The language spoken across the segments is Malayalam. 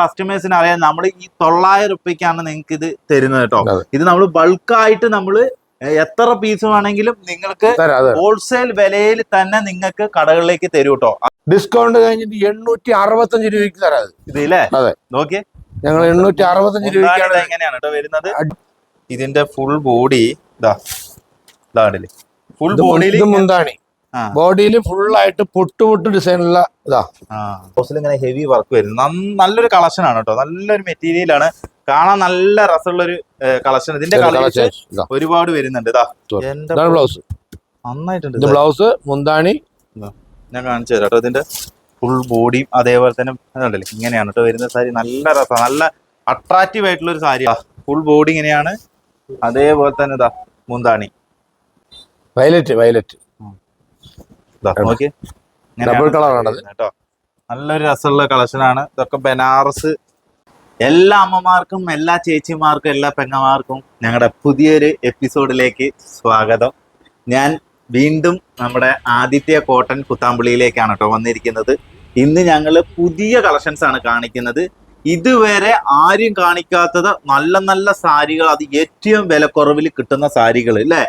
കസ്റ്റമേഴ്സിന് അറിയാം നമ്മൾ ഈ തൊള്ളായിരം റുപ്യക്കാണ് നിങ്ങൾക്ക് ഇത് തരുന്നത് കേട്ടോ ഇത് നമ്മൾ ബൾക്കായിട്ട് നമ്മൾ എത്ര പീസ് വേണമെങ്കിലും നിങ്ങൾക്ക് ഹോൾസെയിൽ വിലയിൽ തന്നെ നിങ്ങൾക്ക് കടകളിലേക്ക് തരും കേട്ടോ ഡിസ്കൗണ്ട് കഴിഞ്ഞിട്ട് എണ്ണൂറ്റി അറുപത്തഞ്ച് രൂപയ്ക്ക് തരാം ഇത്. ഇതില്ലേ. നോക്കിയേ. ഞങ്ങൾ എണ്ണൂറ്റി അറുപത്തഞ്ച് രൂപയ്ക്കാണ് എങ്ങനെയാണ് കേട്ടോ വരുന്നത്? ഇതിന്റെ ഫുൾ ബോഡി ഇതാ ഇതാണില്ലേ ഫുൾ ബോഡി മുന്താണി. ബോഡിയിൽ ഫുൾ ആയിട്ട് പൊട്ടുപൊട്ട് പൊട്ട് ഡിസൈനുള്ള ഇതാ. ഹൗസിൽ ഇങ്ങനെ ഹെവി വർക്ക് വരുന്നു. നല്ലൊരു കളക്ഷൻ ആണ് കേട്ടോ. നല്ലൊരു മെറ്റീരിയലാണ് കാണാൻ നല്ല രസമുള്ള ഒരു കളക്ഷൻ ഇതിന്റെ കളക്ഷൻ ഒരുപാട് വരുന്നുണ്ട്. ഇതാ. എന്റെ ബ്ലൗസ് നന്നായിട്ടുണ്ട്. ബ്ലൗസ് മുന്താണി. ഞാൻ കാണിച്ചു തരാം കേട്ടോ. ഇതിന്റെ ഫുൾ ബോഡിയും അതേപോലെ തന്നെ ഇങ്ങനെയാണ് കേട്ടോ വരുന്ന സാരി. നല്ല രസം. നല്ല അട്രാക്റ്റീവ് ആയിട്ടുള്ള ഒരു സാരി ഫുൾ ബോഡി ഇങ്ങനെയാണ്. അതേപോലെ തന്നെ ഇതാ മുന്താണി. വയലറ്റ് വയലറ്റ് ആണത്. കേട്ടോ. നല്ലൊരു രസമുള്ള കളക്ഷൻ ആണ്. ഇതൊക്കെ ബനാറസ് എല്ലാ അമ്മമാർക്കും എല്ലാ ചേച്ചിമാർക്കും എല്ലാ പെങ്ങമാർക്കും ഞങ്ങളുടെ പുതിയൊരു എപ്പിസോഡിലേക്ക് സ്വാഗതം. ഞാൻ വീണ്ടും നമ്മുടെ ആദിത്യ കോട്ടൺ കുത്താമ്പുളിയിലേക്കാണ് കേട്ടോ വന്നിരിക്കുന്നത്. ഇന്ന് ഞങ്ങൾ പുതിയ കളക്ഷൻസ് ആണ് കാണിക്കുന്നത്. ഇതുവരെ ആരും കാണിക്കാത്തത് നല്ല നല്ല സാരികൾ അത് ഏറ്റവും വിലക്കുറവിൽ കിട്ടുന്ന സാരികൾ അല്ലേ.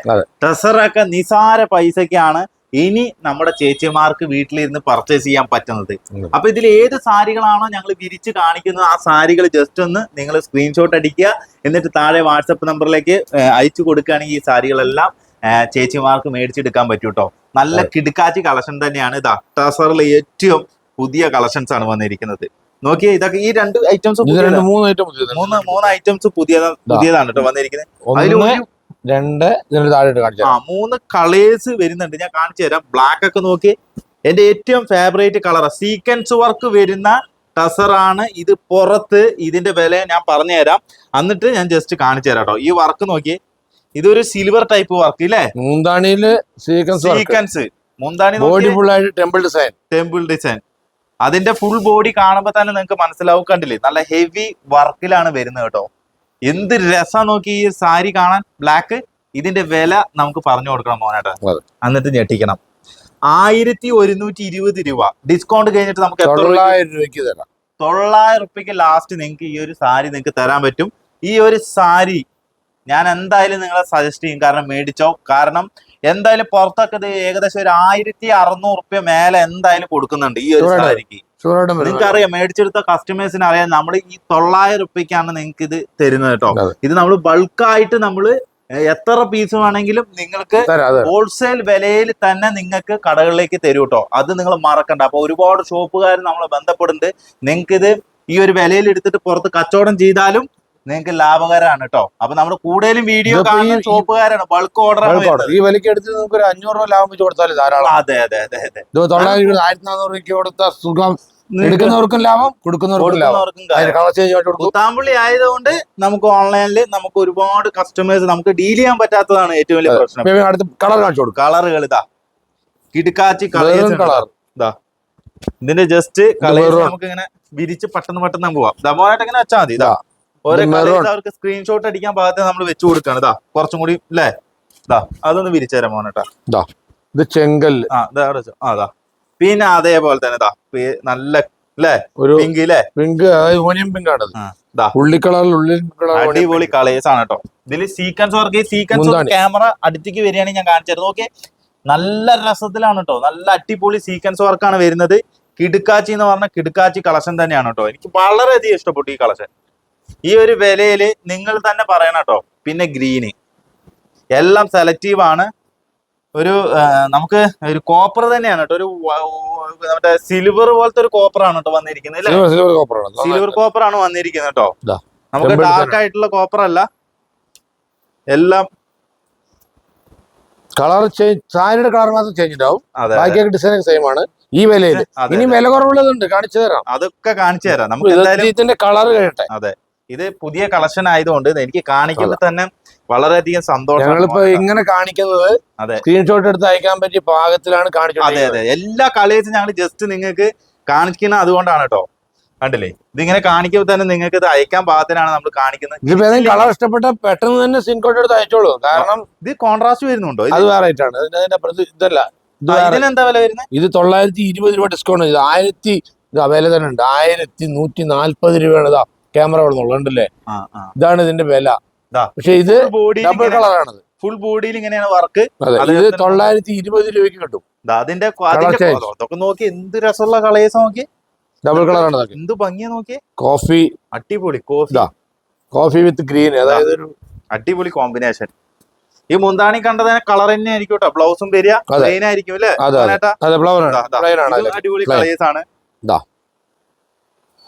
ടെസറൊക്കെ നിസാര പൈസക്കാണ് ഇനി നമ്മുടെ ചേച്ചിമാർക്ക് വീട്ടിലിരുന്ന് പർച്ചേസ് ചെയ്യാൻ പറ്റുന്നത്. അപ്പൊ ഇതിൽ ഏത് സാരികളാണോ ഞങ്ങൾ വിരിച്ച് കാണിക്കുന്നത് ആ സാരികൾ ജസ്റ്റ് ഒന്ന് നിങ്ങൾ സ്ക്രീൻഷോട്ട് അടിക്കുക. എന്നിട്ട് താഴെ വാട്സപ്പ് നമ്പറിലേക്ക് അയച്ചു കൊടുക്കുകയാണെങ്കിൽ ഈ സാരികളെല്ലാം ചേച്ചിമാർക്ക് മേടിച്ചെടുക്കാൻ പറ്റും കേട്ടോ നല്ല കിടുക്കാച്ചി കളക്ഷൻ തന്നെയാണ്. ഇത് അട്ടാസറിലെ ഏറ്റവും പുതിയ കളക്ഷൻസ് ആണ് വന്നിരിക്കുന്നത്. നോക്കിയേ ഇതൊക്കെ ഈ രണ്ട് ഐറ്റംസ് മൂന്ന് മൂന്ന് ഐറ്റംസ് പുതിയ പുതിയതാണ് കേട്ടോ വന്നിരിക്കുന്നത്. അതിൽ രണ്ട് ഇതിന് താഴെ കാണിച്ചു ആ മൂന്ന് കളേഴ്സ് വരുന്നുണ്ട്. ഞാൻ കാണിച്ചു തരാം ബ്ലാക്ക് ഒക്കെ നോക്കി. എന്റെ ഏറ്റവും ഫേവറേറ്റ് കളർ സീക്വൻസ് വർക്ക് വരുന്ന ടസറാണ് ഇത് പുറത്ത് ഇതിന്റെ വില ഞാൻ പറഞ്ഞു തരാം എന്നിട്ട് ഞാൻ ജസ്റ്റ് കാണിച്ചു തരാം കേട്ടോ ഈ വർക്ക് നോക്കി. ഇതൊരു സിൽവർ ടൈപ്പ് വർക്ക് ഇല്ലേ? മൂന്താണിയിൽ സീക്വൻസ് സീക്വൻസ് മൂന്താണി ബോഡി ഫുൾ ആയിട്ട് ടെമ്പിൾ ഡിസൈൻ ടെമ്പിൾ ഡിസൈൻ അതിന്റെ ഫുൾ ബോഡി കാണുമ്പോൾ തന്നെ നിങ്ങൾക്ക് മനസ്സിലാവും കണ്ടില്ലേ? നല്ല ഹെവി വർക്കിലാണ് വരുന്നത് കേട്ടോ എന്ത് രസം നോക്കി ഈ സാരി കാണാൻ ബ്ലാക്ക് ഇതിന്റെ വില നമുക്ക് പറഞ്ഞു കൊടുക്കണം മോനേട്ടാ. എന്നിട്ട് ഞെട്ടിക്കണം. ആയിരത്തി ഒരുന്നൂറ്റി ഇരുപത് രൂപ. ഡിസ്കൗണ്ട് കഴിഞ്ഞിട്ട് നമുക്ക് തൊള്ളായിരം രൂപയ്ക്ക് തരാം. തൊള്ളായിരം റുപ്യക്ക് ലാസ്റ്റ് നിങ്ങൾക്ക് ഈ ഒരു സാരി നിങ്ങൾക്ക് തരാൻ പറ്റും. ഈ ഒരു സാരി ഞാൻ എന്തായാലും നിങ്ങളെ സജസ്റ്റ് ചെയ്യും. കാരണം മേടിച്ചോ. കാരണം എന്തായാലും പുറത്തൊക്കെ ഏകദേശം ഒരു ആയിരത്തി അറുന്നൂറ് റുപ്യ മേലെ എന്തായാലും കൊടുക്കുന്നുണ്ട് ഈ ഒരു സാരിക്ക്. ഷുവറായിട്ടും വരും നിങ്ങൾക്ക് അറിയാം മേടിച്ചെടുത്ത കസ്റ്റമേഴ്സിന് അറിയാം നമ്മൾ ഈ തൊള്ളായിരം റുപ്യക്കാണ് നിങ്ങൾക്ക് ഇത് തരുന്നത് കേട്ടോ. ഇത് നമ്മൾ ബൾക്കായിട്ട് നമ്മൾ എത്ര പീസ് വേണമെങ്കിലും നിങ്ങൾക്ക് ഹോൾസെയിൽ വിലയിൽ തന്നെ നിങ്ങൾക്ക് കടകളിലേക്ക് തരും കേട്ടോ. അത് നിങ്ങൾ മറക്കണ്ട. അപ്പൊ ഒരുപാട് ഷോപ്പുകാർ നമ്മളെ ബന്ധപ്പെടുന്നുണ്ട്. നിങ്ങൾക്ക് ഇത് ഈ ഒരു വിലയിൽ എടുത്തിട്ട് പുറത്ത് കച്ചവടം ചെയ്താലും നിങ്ങൾക്ക് ലാഭകരമാണ് കേട്ടോ. അപ്പൊ നമ്മൾ കൂടുതലും വീഡിയോ കാണുന്ന ഷോപ്പുകാരാണ് ബൾക്ക് ഓർഡർ ഈ വിലക്ക് എടുത്ത് നിങ്ങൾക്ക് ഒരു അഞ്ഞൂറ് രൂപ ലാഭം വെച്ച് കൊടുത്താലും ധാരാളം. അതെ അതെ അതെ അതെ. തൊള്ളായിരം ആയിരത്തി നാനൂറ് രൂപയ്ക്ക് കൊടുത്ത സുഖം എടുക്കുന്നവർക്കും ലാഭം കൊടുക്കുന്നവർക്കും ലാഭം. ആയതുകൊണ്ട് നമുക്ക് ഓൺലൈനിൽ നമുക്ക് ഒരുപാട് കസ്റ്റമേഴ്സ് നമുക്ക് ഡീൽ ചെയ്യാൻ പറ്റാത്തതാണ് ഏറ്റവും വലിയ പ്രശ്നം. അടുത്ത് കളർ കാണിച്ചു കൊടുക്കും. കളറുകൾ ഇതാ കിടുക്കാച്ചി കളർ കളർ ഇതാ ഇതിന്റെ ജസ്റ്റ് കളർ നമുക്ക് ഇങ്ങനെ വിരിച്ച് പെട്ടെന്ന് പെട്ടെന്ന് പോവാം. ദമോനായിട്ട് ഇങ്ങനെ വെച്ചാൽ മതി. ഇതാ ഇതാ. ഓരോ ഇത് അവർക്ക് സ്ക്രീൻഷോട്ട് അടിക്കാൻ പാകത്തിന് നമ്മൾ വെച്ചു കൊടുക്കാണ്. ഇതാ കുറച്ചും കൂടി അല്ലേ ഇതാ അതൊന്ന് വിരിച്ചു തരാം മോനേട്ടാ ഇത് ചെങ്കൽ ആ ഇതാ ആ അതാ പിന്നെ അതേപോലെ തന്നെ ഇതാ നല്ല അല്ലേ ഒരു പിങ്ക് ഇല്ലേ പിങ്ക് യൂണിയൻ പിങ്ക് ആണ് അടിപൊളി കളേഴ്സ് ആണ് കേട്ടോ ഇതിൽ സീക്വൻസ് വർക്ക് സീക്വൻസ് ക്യാമറ അടുത്തേക്ക് വരികയാണെങ്കിൽ ഞാൻ കാണിച്ചായിരുന്നു ഓക്കെ നല്ല രസത്തിലാണ് കേട്ടോ നല്ല അടിപൊളി സീക്വൻസ് വർക്കാണ് വരുന്നത്. കിടുക്കാച്ചി എന്ന് പറഞ്ഞ കിടുക്കാച്ചി കളക്ഷൻ തന്നെയാണ് കേട്ടോ എനിക്ക് വളരെയധികം ഇഷ്ടപ്പെട്ടു ഈ കളക്ഷൻ. ഈ ഒരു വിലയിൽ നിങ്ങൾ തന്നെ പറയണം കേട്ടോ പിന്നെ ഗ്രീന്. എല്ലാം സെലക്റ്റീവ് ആണ്. ഒരു നമുക്ക് ഒരു കോപ്പർ തന്നെയാണ് കേട്ടോ. ഒരു മറ്റേ സിൽവർ പോലത്തെ ഒരു കോപ്പർ ആണ് കേട്ടോ വന്നിരിക്കുന്നത് സിൽവർ കോപ്പർ ആണ്. വന്നിരിക്കുന്നത് കേട്ടോ. നമുക്ക് ഡാർക്ക് ആയിട്ടുള്ള കോപ്പർ അല്ല. എല്ലാം കളർ ചേഞ്ച് സാരിയുടെ കളർ മാത്രം ചേഞ്ച് ഉണ്ടാവും. ബാക്കിയൊക്കെ ഡിസൈൻ സെയിം ആണ്. ഈ വിലയിൽ. അതെ ഇനി വില കുറവുള്ളതുണ്ട്. കാണിച്ചു തരാം. അതൊക്കെ കാണിച്ചു തരാം. നമുക്ക് ഇതിന്റെ കളർ കഴിയട്ടെ ഇത് പുതിയ കളക്ഷൻ ആയതുകൊണ്ട് എനിക്ക് കാണിക്കുമ്പോൾ തന്നെ വളരെയധികം സന്തോഷം ഞങ്ങളിപ്പോ ഇങ്ങനെ കാണിക്കുന്നത് അതെ. സ്ക്രീൻഷോട്ട് എടുത്ത് അയക്കാൻ പറ്റിയ പാകത്തിലാണ് അതെ കാണിച്ചത് അതെ. എല്ലാ കളേഴ്സും ഞങ്ങൾ ജസ്റ്റ് നിങ്ങൾക്ക് കാണിക്കുന്ന അതുകൊണ്ടാണ് കേട്ടോ കണ്ടില്ലേ? ഇതിങ്ങനെ കാണിക്കുമ്പോൾ തന്നെ നിങ്ങൾക്ക് ഇത് അയക്കാൻ പാകത്തിനാണ് നമ്മൾ കാണിക്കുന്നത്. കളർ ഇഷ്ടപ്പെട്ട പെട്ടെന്ന് തന്നെ സ്ക്രീൻഷോട്ട് എടുത്ത് അയച്ചോളൂ. കാരണം ഇത് കോൺട്രാസ്റ്റ് വരുന്നുണ്ടോ? ഇത് അത് വേറെ ആയിട്ടാണ് ഇതിന്റെ അതിന്റെ അപ്പുറത്ത് ഇതല്ല. ഇതിനെന്താ വില വരുന്നത് ഇത് തൊള്ളായിരത്തി ഇരുപത് രൂപ ഡിസ്കൗണ്ട് ഇത് ആയിരത്തി വില തന്നെ ഉണ്ട്. ആയിരത്തി നൂറ്റി നാല്പത് രൂപയാണ് ഇതാ ക്യാമറ കൊടുന്നുള്ളൂ ഉണ്ടല്ലേ ഇതാണ് ഇതിന്റെ വില. പക്ഷെ ഇത് ഡബിൾ കളറാണത് ഫുൾ ബോഡിയിൽ ഇങ്ങനെയാണ് വർക്ക് അതെ ഇത് തൊള്ളായിരത്തി ഇരുപത് രൂപയ്ക്ക് കിട്ടും. അതിന്റെ. അതൊക്കെ നോക്കി എന്ത് രസമുള്ള കളേഴ്സ് നോക്കി. ഡബിൾ കളറാണ് ആണ് എന്ത് ഭംഗിയാ നോക്കി കോഫി അടിപൊളി കോഫി. കോഫി വിത്ത് ഗ്രീൻ അതായത് ഒരു അടിപൊളി കോമ്പിനേഷൻ ഈ മുന്താണി കണ്ടത് കളർ തന്നെ ആയിരിക്കും കേട്ടോ ബ്ലൗസും വരിക അതെ. പ്ലെയിൻ ആയിരിക്കും അല്ലേ. അടിപൊളി കളേഴ്സ് ആണ്.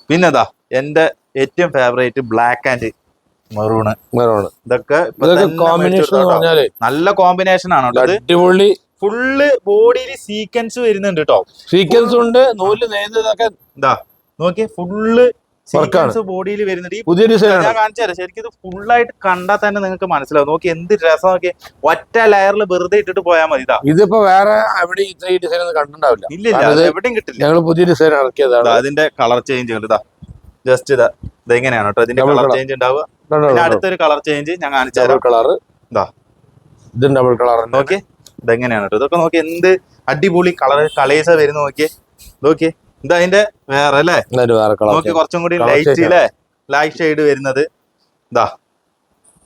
പിന്നെതാ എന്റെ ഏറ്റവും favourite black and maroon. Maroon. ഇതൊക്കെ കോമ്പിനേഷൻ നല്ല കോമ്പിനേഷൻ ആണ് അടിപൊളി ഫുള്ള് ബോഡിയിൽ സീക്വൻസ് വരുന്നുണ്ട് കേട്ടോ. സീക്വൻസ് ഉണ്ട്. നൂൽ നെയ്തതൊക്കെ എന്താ നോക്കിയേ ഫുള്ള്. സീക്വൻസ് ബോഡിയിൽ വരുന്നുണ്ട്. ഈ പുതിയ ഡിസൈൻ ഞാൻ കാണിച്ചു തരാം. ശരിക്കും ഇത് ഫുള്ളായിട്ട് കണ്ടാൽ തന്നെ നിങ്ങൾക്ക് മനസ്സിലാവും. നോക്കി എന്ത് രസം നോക്കി ഒറ്റ ലെയറിൽ വെറുതെ ഇട്ടിട്ട് പോയാൽ മതി. ഇതാ. ഇതിപ്പോ വേറെ എവിടെ ഇത്രയും ഡിസൈൻ ഒന്നും കണ്ടിട്ടുണ്ടാവില്ല. ഇല്ല ഇല്ല എവിടെയും കിട്ടില്ല. ഞങ്ങൾ പുതിയ ഡിസൈൻ ഇറക്കിയതാണ്. അതിന്റെ കളർ ചേഞ്ച് ഉണ്ട്. ഇതാ ജസ്റ്റ് ഇതാ ഇതെങ്ങനെയാണ് കേട്ടോ? ഇതിന്റെ കളർ ചേഞ്ച് ഉണ്ടാവുക. അടുത്തൊരു കളർ ചേഞ്ച് ഞാൻ കാണിച്ചു തരാം. കളർ ഇതാ. ഇതും ഡബിൾ കളർ നോക്കി ഇതെങ്ങനെയാണ് കേട്ടോ ഇതൊക്കെ നോക്കി എന്ത് അടിപൊളി കളർ കളേഴ്സ് വരുന്ന നോക്കിയേ. നോക്കിയേ. ഇതാ അതിന്റെ വേറെ അല്ലേ? നോക്കി കുറച്ചും കൂടി ലൈറ്റ് അല്ലേ ലൈറ്റ് ഷെയ്ഡ് വരുന്നത്. ഇതാ.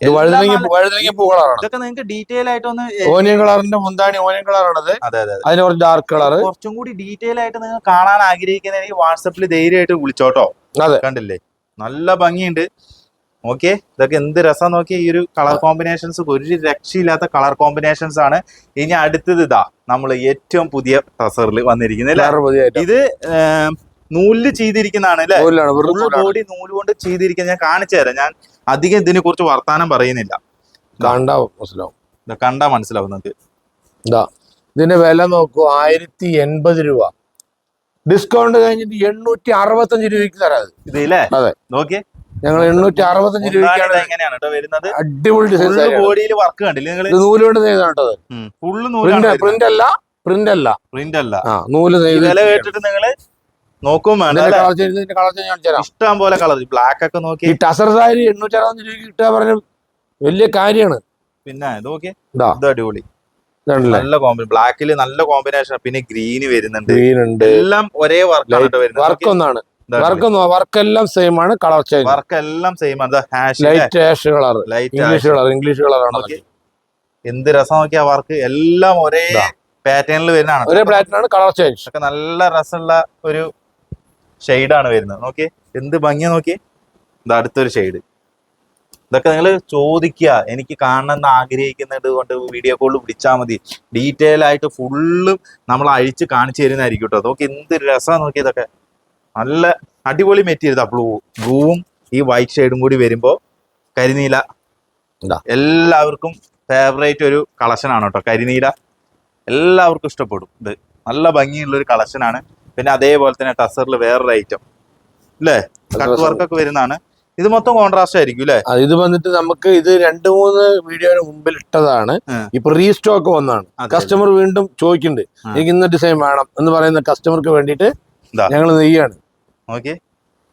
ഇതൊക്കെ നിങ്ങൾക്ക് ഡീറ്റെയിൽ ആയിട്ടൊന്ന് ഓനിയൻ കളറിന്റെ മുന്താണി ഓനിയൻ കളറാണത് അതെ അതെ അതെ. അതിന് കുറച്ച് ഡാർക്ക് കളർ കുറച്ചും കൂടി ഡീറ്റെയിൽ ആയിട്ട് നിങ്ങൾ കാണാൻ ആഗ്രഹിക്കുന്ന വാട്സപ്പിൽ ധൈര്യമായിട്ട് വിളിച്ചോട്ടോ കണ്ടില്ലേ? നല്ല ഭംഗിയുണ്ട്. ഓക്കെ ഇതൊക്കെ എന്ത് രസം നോക്കി ഈ ഒരു കളർ കോമ്പിനേഷൻസ് ഒരു രക്ഷയില്ലാത്ത കളർ കോമ്പിനേഷൻസ് ആണ്. ഇനി അടുത്തത് ഇതാ നമ്മൾ ഏറ്റവും പുതിയ ടസറിൽ വന്നിരിക്കുന്നത്. ഇത് നൂൽ നൂലിൽ ചെയ്തിരിക്കുന്നതാണ് അല്ലേ? ഫുൾ ബോഡി നൂൽ കൊണ്ട് ചെയ്തിരിക്കുന്നത്. ഞാൻ കാണിച്ചു തരാം. ഞാൻ അധികം ഇതിനെ കുറിച്ച് വർത്താനം പറയുന്നില്ല. മനസ്സിലാവും. കണ്ടാ മനസ്സിലാവും നിങ്ങൾക്ക്. ഇതാ ഇതിന്റെ വില നോക്കൂ ആയിരത്തി എൺപത് രൂപ. ഡിസ്കൗണ്ട് കഴിഞ്ഞിട്ട് എണ്ണൂറ്റി അറുപത്തഞ്ച് രൂപയ്ക്ക് തരാം ഇത്. ഇത് ഇല്ലേ? നോക്കിയേ. ഞങ്ങൾ എണ്ണൂറ്റി അറുപത്തഞ്ച് രൂപയ്ക്കാണ് മുന്താണി എങ്ങനെയാണ് കേട്ടോ വരുന്നത്? അടിപൊളി ഡിസൈൻ ബോഡിയിൽ വർക്ക് കണ്ടില്ലേ നിങ്ങൾ നൂൽ കൊണ്ട് നെയ്താണ് ഫുള്ള് പ്രിന്റ് അല്ല പ്രിന്റ് അല്ല. പ്രിന്റ് അല്ല. ആ നൂൽ നെയ്ത് കേട്ടിട്ട് നിങ്ങൾ നോക്കും ഇഷ്ടം പോലെ കളർ ബ്ലാക്ക് ഒക്കെ നോക്കി. ഈ ടസർ സാരി എണ്ണൂറ്റി അറുപത്തഞ്ച് രൂപയ്ക്ക് കിട്ടുക പറഞ്ഞ വലിയ കാര്യമാണ്. പിന്നെ ഇത് നോക്കി. ഇതാ. ഇത് അടിപൊളി. നല്ല കോമ്പിനേഷൻ ബ്ലാക്കിൽ നല്ല കോമ്പിനേഷൻ പിന്നെ ഗ്രീന് വരുന്നുണ്ട്. എല്ലാം ഒരേ വർക്ക് വർക്ക് ഒന്നാണ്. വർക്ക് വർക്ക് എല്ലാം സെയിം ആണ് കളർ ചേഞ്ച് വർക്ക് എല്ലാം സെയിം ആണ്. Light ash colour light English colour English colour ആണ് എന്ത് രസം നോക്കിയാ വർക്ക് എല്ലാം ഒരേ പാറ്റേണിൽ വരുന്നതാണ്. ഒരേ പാറ്റേൺ കളർ ചേഞ്ച് ഒക്കെ നല്ല രസമുള്ള ഒരു ഷെയ്ഡാണ് വരുന്നത്. നോക്കി എന്ത് ഭംഗി നോക്കി ഇത് അടുത്തൊരു ഷെയ്ഡ് ഇതൊക്കെ നിങ്ങൾ ചോദിക്കുക എനിക്ക് കാണണമെന്ന് ആഗ്രഹിക്കുന്നത് കൊണ്ട് വീഡിയോ കോളിൽ വിളിച്ചാൽ മതി. ഡീറ്റെയിൽ ആയിട്ട് ഫുള്ളും നമ്മൾ അഴിച്ച് കാണിച്ചു തരുന്നതായിരിക്കും കേട്ടോ നോക്കി എന്ത് രസമാണ് നോക്കി ഇതൊക്കെ. നല്ല അടിപൊളി മെറ്റീരിയൽ ബ്ലൂ ബ്ലൂവും ഈ വൈറ്റ് ഷെയ്ഡും കൂടി വരുമ്പോൾ കരിനീല. എല്ലാവർക്കും ഫേവറേറ്റ് ഒരു കളക്ഷൻ ആണ് കേട്ടോ കരിനീല എല്ലാവർക്കും ഇഷ്ടപ്പെടും. ഇത് നല്ല ഭംഗിയുള്ള ഒരു കളക്ഷൻ ആണ്. പിന്നെ അതേപോലെ തന്നെ ടസറിൽ വേറൊരു ഐറ്റം അല്ലേ കട്ട് വർക്കൊക്കെ വരുന്നതാണ്. ഇത് മൊത്തം കോൺട്രാസ്റ്റ് ആയിരിക്കും അല്ലേ ഇത് വന്നിട്ട് നമുക്ക് ഇത് രണ്ട് മൂന്ന് വീഡിയോയുടെ മുമ്പിൽ ഇട്ടതാണ്. ഇപ്പൊ റീസ്റ്റോക്ക് വന്നാണ് കസ്റ്റമർ വീണ്ടും ചോദിക്കുന്നുണ്ട്. എനിക്ക് ഇന്ന ഡിസൈൻ വേണം എന്ന് പറയുന്ന കസ്റ്റമർക്ക് വേണ്ടിയിട്ട്. ഞങ്ങൾ നെയ്യാണ്. നോക്കി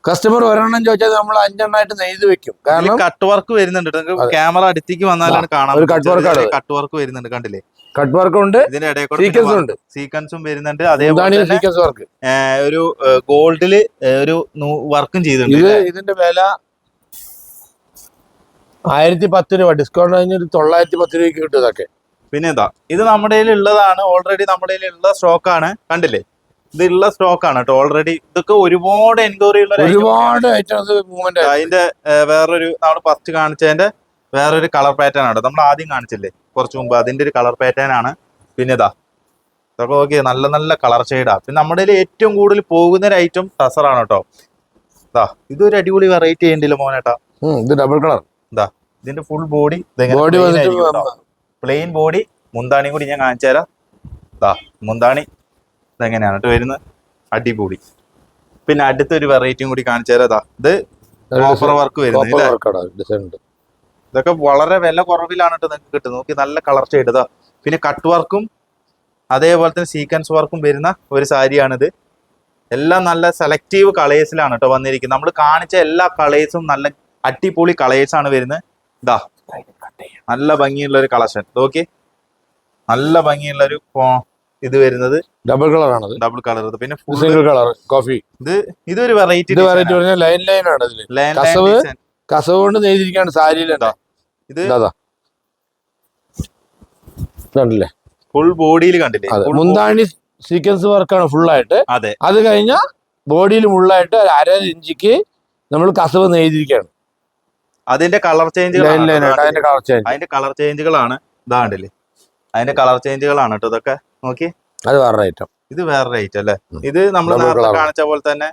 കസ്റ്റമർ ഒരെണ്ണം ചോദിച്ചാൽ നമ്മൾ അഞ്ചെണ്ണമായിട്ട് നെയ്ത് വെക്കും. കാരണം കട്ട് വർക്ക് വരുന്നുണ്ട് നിങ്ങൾക്ക് ക്യാമറ അടുത്തേക്ക് വന്നാലാണ് കാണാൻ ഒരു കട്ട് work കട്ട് വർക്ക് വരുന്നുണ്ട് കണ്ടില്ലേ? കട്ട് വർക്ക് ഉണ്ട്. ഇതിന്റെ ഇടയിൽ സീക്വൻസ് ഉണ്ട്. സീക്വൻസും വരുന്നുണ്ട്. അതേപോലെ സീക്വൻസ് വർക്ക് ഒരു ഗോൾഡിൽ ഒരു വർക്കും ചെയ്തിട്ടുണ്ട് ഇതിന്റെ വില ആയിരത്തി പത്ത് രൂപ. ഡിസ്കൗണ്ട് കഴിഞ്ഞൊരു തൊള്ളായിരത്തി പത്ത് രൂപയ്ക്ക് കിട്ടും ഇതൊക്കെ. പിന്നെ ഇതാ ഇത് നമ്മുടെ ഉള്ളതാണ് ഓൾറെഡി നമ്മുടെ ഉള്ള സ്റ്റോക്ക് ആണ്. കണ്ടില്ലേ? ഇത് ഉള്ള സ്റ്റോക്ക് ആണ് കേട്ടോ. ഓൾറെഡി ഇതൊക്കെ ഒരുപാട് എൻക്വയറി ഉള്ള ഒരു ഒരുപാട് മൂവ്മെന്റ് അതിന്റെ വേറൊരു നമ്മൾ ഫസ്റ്റ് കാണിച്ചതിന്റെ വേറൊരു കളർ പാറ്റേൺ ആണ് നമ്മൾ ആദ്യം കാണിച്ചില്ലേ? കുറച്ച് മുമ്പ് അതിന്റെ ഒരു കളർ പാറ്റേൺ ആണ്. പിന്നെ ഇതാ. ഇതൊക്കെ ഓക്കെ നല്ല നല്ല കളർ ഷെയ്ഡാ പിന്നെ നമ്മുടെ ഏറ്റവും കൂടുതൽ പോകുന്ന ഒരു ഐറ്റം ടസറാണ് കേട്ടോ. ഇതാ ഇതൊരു അടിപൊളി വെറൈറ്റി ചെയ്യേണ്ടില്ല മോനേട്ടാ? ഇത് ഡബിൾ കളർ ഇതിന്റെ ഫുൾ ബോഡി പ്ലെയിൻ ബോഡി മുന്താണിയും കൂടി ഞാൻ കാണിച്ചു തരാം ദാ മുന്താണി. ഇതെങ്ങനെയാണ്? കേട്ടോ വരുന്നത് അടിപൊളി. പിന്നെ അടുത്തൊരു വെറൈറ്റിയും കൂടി കാണിച്ചു ഇത് ഓഫർ വർക്ക് വരുന്നത് ഇതൊക്കെ വളരെ വില കുറവിലാണ് കേട്ടോ നിങ്ങൾക്ക് കിട്ടുന്നത്. നോക്കി നല്ല കളർ ഷെയ്ഡ് ഇതാ പിന്നെ കട്ട് വർക്കും അതേപോലെ തന്നെ സീക്വൻസ് വർക്കും വരുന്ന ഒരു സാരിയാണിത്. എല്ലാം നല്ല സെലക്റ്റീവ് കളേഴ്സിലാണ് കേട്ടോ വന്നിരിക്കുന്നത്. നമ്മൾ കാണിച്ച എല്ലാ കളേഴ്സും നല്ല അടിപൊളി കളേഴ്സ് ആണ് വരുന്നത്. ഇതാ നല്ല ഭംഗിയുള്ള ഒരു കളക്ഷൻ നോക്കി നല്ല ഭംഗിയുള്ള ഒരു ഇത് വരുന്നത് ഡബിൾ കളർ ആണ് ഡബിൾ കളർ പിന്നെ സിംഗിൾ കളർ കോഫി ഇത് ഇതൊരു വെറൈറ്റി ഇത് വെറൈറ്റി പറഞ്ഞാൽ ലൈൻ ലൈൻ ആണ് ഇതിൽ കസവ്? കസവ് കൊണ്ട് നെയ്തിരിക്കാണ് സാരിയിൽ ഇത്. കണ്ടില്ലേ? ഫുൾ ബോഡിയിൽ കണ്ടില്ലേ? മുന്താണി സീക്വൻസ് വർക്കാണ് ഫുൾ ആയിട്ട്. അതെ. അത് കഴിഞ്ഞാൽ ബോഡിയിൽ ഫുള്ളായിട്ട് അര ഇഞ്ചിക്ക് നമ്മൾ കസവ് നെയ്തിരിക്കുകയാണ് അതിന്റെ കളർ ലൈൻ ലൈൻ അതിന്റെ കളർ ചേഞ്ച് അതിന്റെ കളർ ചേഞ്ചുകളാണ് ഇതാണ്ടില്ലേ അതിന്റെ കളർ ചേഞ്ചുകളാണ് കേട്ടോ ഇതൊക്കെ. നോക്കി. അത് വേറെ ഐറ്റം ഇത് വേറെ ഐറ്റം അല്ലേ? ഇത് നമ്മൾ നേരത്തെ കാണിച്ച പോലെ തന്നെ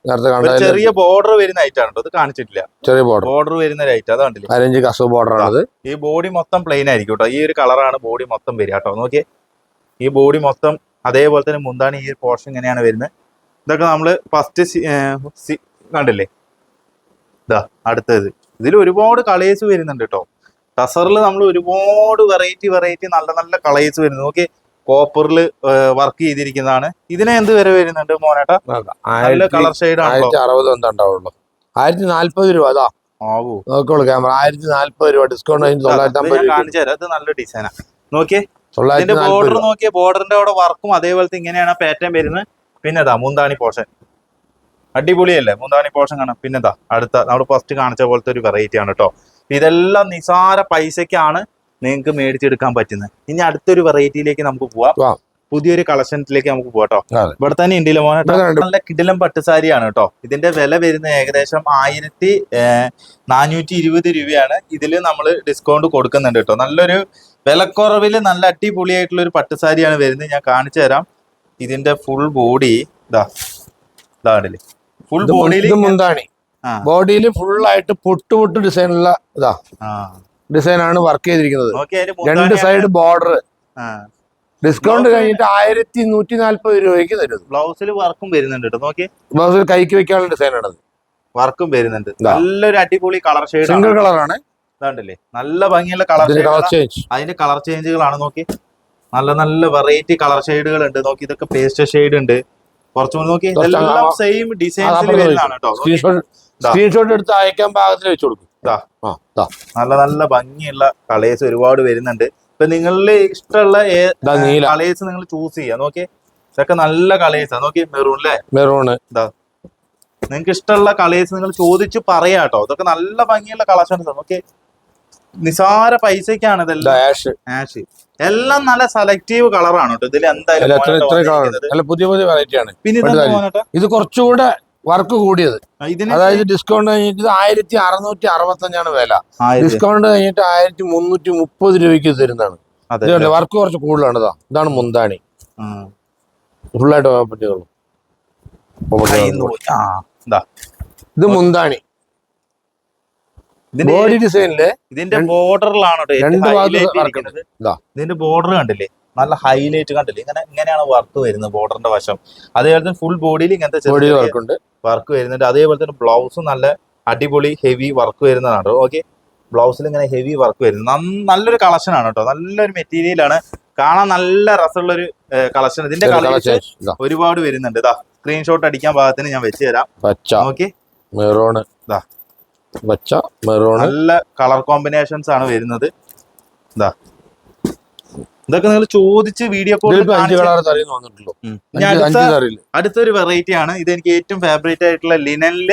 ചെറിയ ബോർഡർ വരുന്ന ഐറ്റം ആണ് ഇത് കാണിച്ചിട്ടില്ല. ചെറിയ ബോർഡർ ബോർഡർ വരുന്ന ഒരു അത് കണ്ടില്ല? അരഞ്ച് കസവ് ബോർഡർ ആണ് ഈ ബോഡി മൊത്തം പ്ലെയിൻ ആയിരിക്കും കേട്ടോ. ഈ ഒരു കളറാണ് ബോഡി മൊത്തം വരിക കേട്ടോ. നോക്കിയേ. ഈ ബോഡി മൊത്തം അതേപോലെ തന്നെ മുന്താണ് ഈ ഒരു പോർഷൻ ഇങ്ങനെയാണ് വരുന്നത്. ഇതൊക്കെ നമ്മൾ ഫസ്റ്റ് കണ്ടില്ലേ? ഇതാ അടുത്തത്. ഇതിൽ ഒരുപാട് കളേഴ്സ് വരുന്നുണ്ട് കേട്ടോ. ടസറിൽ നമ്മൾ ഒരുപാട് വെറൈറ്റി വെറൈറ്റി നല്ല നല്ല കളേഴ്സ് വരുന്നു. നോക്കി കോപ്പറിൽ വർക്ക് ചെയ്തിരിക്കുന്നതാണ്. ഇതിനെ എന്ത് വരെ വരുന്നുണ്ട് മോനേട്ടാ? നല്ല കളർ ഷെയ്ഡ് ആയിരത്തി അറുപത് ഉണ്ടാവുള്ളൂ ആയിരത്തി നാല്പത് രൂപ അതാ. ആവൂ. നോക്കോളൂ ക്യാമറ. ആയിരത്തി നാല്പത് രൂപ ഡിസ്കൗണ്ട് കഴിഞ്ഞ് തൊള്ളായിരത്തി അമ്പത് കാണിച്ചു തരാം. ഇത് നല്ല ഡിസൈനാ നോക്കിയേ. ഇതിന്റെ ബോർഡർ നോക്കിയ. ബോർഡറിന്റെ അവിടെ വർക്കും അതേപോലത്തെ ഇങ്ങനെയാണ് പാറ്റേൺ വരുന്നത്. പിന്നെതാ മുന്താണി പോർഷൻ അടിപൊളിയല്ലേ? മുന്താണി പോർഷൻ കാണാം. പിന്നെതാ അടുത്ത നമ്മൾ ഫസ്റ്റ് കാണിച്ച പോലത്തെ ഒരു വെറൈറ്റി ആണ് കേട്ടോ. ഇതെല്ലാം നിസാര പൈസക്കാണ് നിങ്ങൾക്ക് മേടിച്ചെടുക്കാൻ പറ്റുന്നത്. ഇനി അടുത്തൊരു വെറൈറ്റിയിലേക്ക് നമുക്ക് പോവാം. പുതിയൊരു കളക്ഷനിലേക്ക് നമുക്ക് പോവാം കേട്ടോ ഇവിടെ തന്നെ ഉണ്ടല്ലോ മോനെ നല്ല കിടിലം പട്ടുസാരിയാണ് കേട്ടോ ഇതിന്റെ വില വരുന്ന ഏകദേശം ആയിരത്തി നാനൂറ്റി ഇരുപത് രൂപയാണ്. ഇതിൽ നമ്മൾ ഡിസ്കൗണ്ട് കൊടുക്കുന്നുണ്ട് കേട്ടോ നല്ലൊരു വിലക്കുറവിൽ നല്ല അടിപൊളിയായിട്ടുള്ള ഒരു പട്ടുസാരിയാണ് വരുന്നത്. ഞാൻ കാണിച്ചു തരാം. ഇതിന്റെ ഫുൾ ബോഡി ഇതാ ഇതാ കണ്ടില്ലേ ഫുൾ ബോഡിയിൽ മുന്താണി. ബോഡിയിൽ ഫുൾ ആയിട്ട് പൊട്ട് പൊട്ട് ഡിസൈനുള്ള ഇതാ. ആണ് വർക്ക് ചെയ്തിരിക്കുന്നത് രണ്ട് സൈഡ് ബോർഡർ ഡിസ്കൗണ്ട് കഴിഞ്ഞിട്ട് ആയിരത്തി നൂറ്റി നാല്പത് രൂപയ്ക്ക് തരും ബ്ലൗസിൽ വർക്കും വരുന്നുണ്ട് കേട്ടോ നോക്കി ബ്ലൗസിൽ കൈക്ക് വെക്കാനുള്ള ഡിസൈൻ ആണത് വർക്കും വരുന്നുണ്ട് നല്ലൊരു അടിപൊളി കളർ ഷെയ്ഡ് സിംഗിൾ കളറാണ് ഇതാണ്ടല്ലേ നല്ല ഭംഗിയുള്ള കളർ ചേഞ്ച് അതിന്റെ കളർ ചേഞ്ചുകളാണ് നോക്കി നല്ല നല്ല വെറൈറ്റി കളർ ഷെയ്ഡുകൾ ഉണ്ട് നോക്കി ഇതൊക്കെ പേസ്റ്റ് ഷെയ്ഡ് ഉണ്ട് കുറച്ചുകൂടി നോക്കി എല്ലാം സെയിം ഡിസൈൻസിൽ വരുന്നതാണ് കേട്ടോ സ്ക്രീൻഷോട്ട് എടുത്ത് അയക്കാൻ പാകത്തിൽ വെച്ചു കൊടുക്കും. നല്ല നല്ല ഭംഗിയുള്ള കളേഴ്സ് ഒരുപാട് വരുന്നുണ്ട്. ഇപ്പൊ നിങ്ങളിൽ ഇഷ്ടമുള്ള കളേഴ്സ് നിങ്ങൾ ചൂസ് ചെയ്യാം. നോക്കിയേ ഇതൊക്കെ നല്ല കളേഴ്സാ. നോക്കി മെറൂൺ അല്ലേ മെറൂണ് നിങ്ങൾക്ക് ഇഷ്ടമുള്ള കളേഴ്സ് നിങ്ങൾ ചോദിച്ചു പറയാ കേട്ടോ. ഇതൊക്കെ നല്ല ഭംഗിയുള്ള കളക്ഷൻസ് നോക്കി. നിസാര പൈസക്കാണ് ഇതെല്ലാം. ആഷ്. ആഷ്. എല്ലാം നല്ല സെലക്റ്റീവ് കളറാണ് കേട്ടോ. ഇതിൽ എന്തായാലും പുതിയ പുതിയ വെറൈറ്റി ആണ്. പിന്നെ? ഇത് കുറച്ചുകൂടെ വർക്ക് കൂടിയത്. അതായത് ഡിസ്കൗണ്ട് കഴിഞ്ഞിട്ട് ആയിരത്തി അറുന്നൂറ്റി അറുപത്തി അഞ്ചാണ് വില ഡിസ്കൗണ്ട് കഴിഞ്ഞിട്ട് ആയിരത്തി മുന്നൂറ്റി മുപ്പത് രൂപയ്ക്ക് തരുന്നതാണ്. ഇതുണ്ട് വർക്ക് കുറച്ച് കൂടുതലാണ് ഇതാ ഇതാണ് മുന്താണി. ഫുള്ളായിട്ട് ആ, ഇതാ. മുന്താണി. ഇതിന്റെ ബോഡി ഡിസൈനിൽ ഇതിന്റെ ബോർഡറിലാണോ രണ്ട് ഭാഗത്ത്. ഇതിന്റെ ബോർഡർ കണ്ടില്ലേ? നല്ല ഹൈലൈറ്റ് കണ്ടില്ലേ? ഇങ്ങനെ ഇങ്ങനെയാണ് വർക്ക് വരുന്നത് ബോർഡറിന്റെ വശം. അതേപോലെ തന്നെ ഫുൾ ബോഡിയിൽ ഇങ്ങനത്തെ ചെറിയ വർക്ക് ഉണ്ട്. വർക്ക് വരുന്നുണ്ട്. അതേപോലെ തന്നെ ബ്ലൗസ് നല്ല അടിപൊളി ഹെവി വർക്ക് വരുന്നതാണ് ഓക്കെ ബ്ലൗസിൽ ഇങ്ങനെ ഹെവി വർക്ക് വരുന്നത് നല്ലൊരു കളക്ഷൻ ആണ് കേട്ടോ. നല്ലൊരു മെറ്റീരിയലാണ് കാണാൻ നല്ല രസമുള്ള ഒരു കളക്ഷൻ ഇതിന്റെ. ഇതാ. ഒരുപാട് വരുന്നുണ്ട്. ഇതാ സ്ക്രീൻഷോട്ട് അടിക്കാൻ ഭാഗത്തിന് ഞാൻ വെച്ച് തരാം ഓക്കെ നോക്കി മെറൂണ് ഇതാ. പച്ച മെറൂണ് നല്ല കളർ കോമ്പിനേഷൻസ് ആണ് വരുന്നത്. ഇതാ. ഇതൊക്കെ നിങ്ങൾ ചോദിച്ച് വീഡിയോ കോൾ അടുത്തൊരു വെറൈറ്റി ആണ്. ഇത് എനിക്ക് ഏറ്റവും ഫേവറേറ്റ് ആയിട്ടുള്ള ലിനനിൽ